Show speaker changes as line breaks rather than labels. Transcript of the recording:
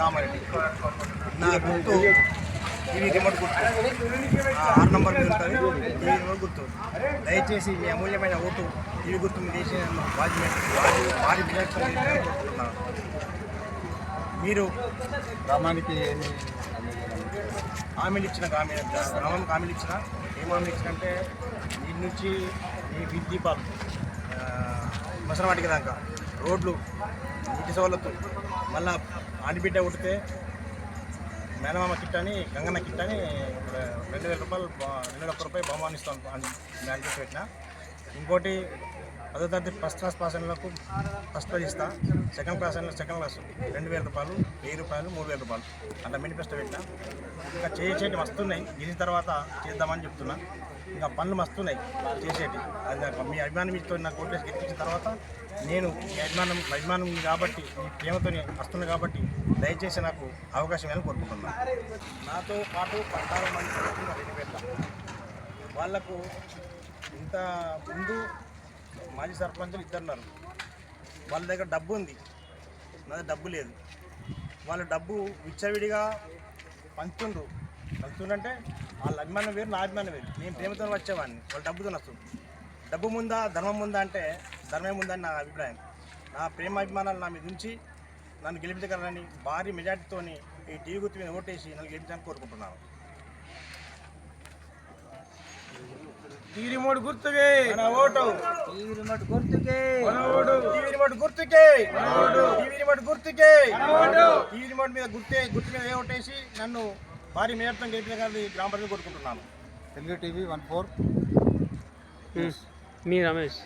కామారెడ్డి నా గుర్తు ఇవి రిమోట్ గుర్తు ఆరు నంబర్ మీద ఉంటుంది ఈ రిమోట్ గుర్తు దయచేసి మీ అమూల్యమైన ఓటు ఇవి గుర్తు మీ దేశ వాజ్యం వారి విజయాక్షణ మీరు
గ్రామానికి ఏమి
హామీలు ఇచ్చిన గ్రామీణ గ్రామం హామీలు ఇచ్చిన ఏం హామీలు ఇచ్చిన అంటే దీని నుంచి ఈ వీధి దీపాలు మసనవాటికి దాకా రోడ్లు నీటి సవలత్తు మళ్ళా ఆడిబిడ్డ ఉడితే మేనమామ కిట్ అని గంగన్న కిట్ అని రెండు వేల రూపాయలు రెండు వేల ఒక్క రూపాయలు బహుమానిస్తాం అని బ్యాంక్ పెట్టిన ఇంకోటి పదో తరగతి first class pass first prize ఇస్తా. సెకండ్ క్లాస్ అయిన సెకండ్ క్లాస్ రెండు వేల రూపాయలు వెయ్యి రూపాయలు మూడు వేల రూపాయలు. అట్లా మేనిఫెస్టో పెట్టినా. ఇంకా చేసేటి వస్తున్నాయి గెలిచిన తర్వాత చేద్దామని చెప్తున్నా. ఇంకా పనులు వస్తున్నాయి చేసేటి. అది నాకు మీ అభిమానం మీతో నాకు ఓట్లేసి గెలిపించిన తర్వాత నేను మీ అభిమానం అభిమానం కాబట్టి మీ ప్రేమతోనే వస్తుంది కాబట్టి దయచేసి నాకు అవకాశం ఇవ్వాలని కోరుకుంటున్నాను నాతో పాటు పద్నాలుగు మంది సభ్యులు రెండు వాళ్ళకు ఇంత ముందు మాజీ సర్పంచులు ఇద్దరు ఉన్నారు వాళ్ళ దగ్గర డబ్బు ఉంది. నా దగ్గర డబ్బు లేదు. వాళ్ళ డబ్బు విచ్చవిడిగా పంచుండ్రు. పంచుండంటే వాళ్ళ అభిమానం వేరు నా అభిమానం వేరు. నేను ప్రేమతో వచ్చేవాడిని. వాళ్ళ డబ్బుతో వస్తుంది డబ్బు ముందా ధర్మం ముందా అంటే ధర్మం ఉందని నా అభిప్రాయం. నా ప్రేమ అభిమానాలు నా మీద ఉంచి నన్ను గెలిపించగలరని భారీ మెజార్టీతోని ఈ టీవీ గుర్తు మీద ఓటేసి నన్ను గెలిపించాలని కోరుకుంటున్నాను.
టీవీ రిమోట్ గుర్తుకే.
మన ఓటు.
టీవీ రిమోట్ గుర్తుకే.
మన ఓటు. టీవీ రిమోట్ గుర్తుకే. టీవీ రిమోట్ గుర్తుకే. టీవీ రిమోట్ మీద గుర్తే గుర్తు మీద ఏ ఓటేసి నన్ను భారీ మేయర్తో గెలిపించగలని గ్రామ ప్రజలు కోరుకుంటున్నాను.
Telugu TV one four.
మీ రమేష్.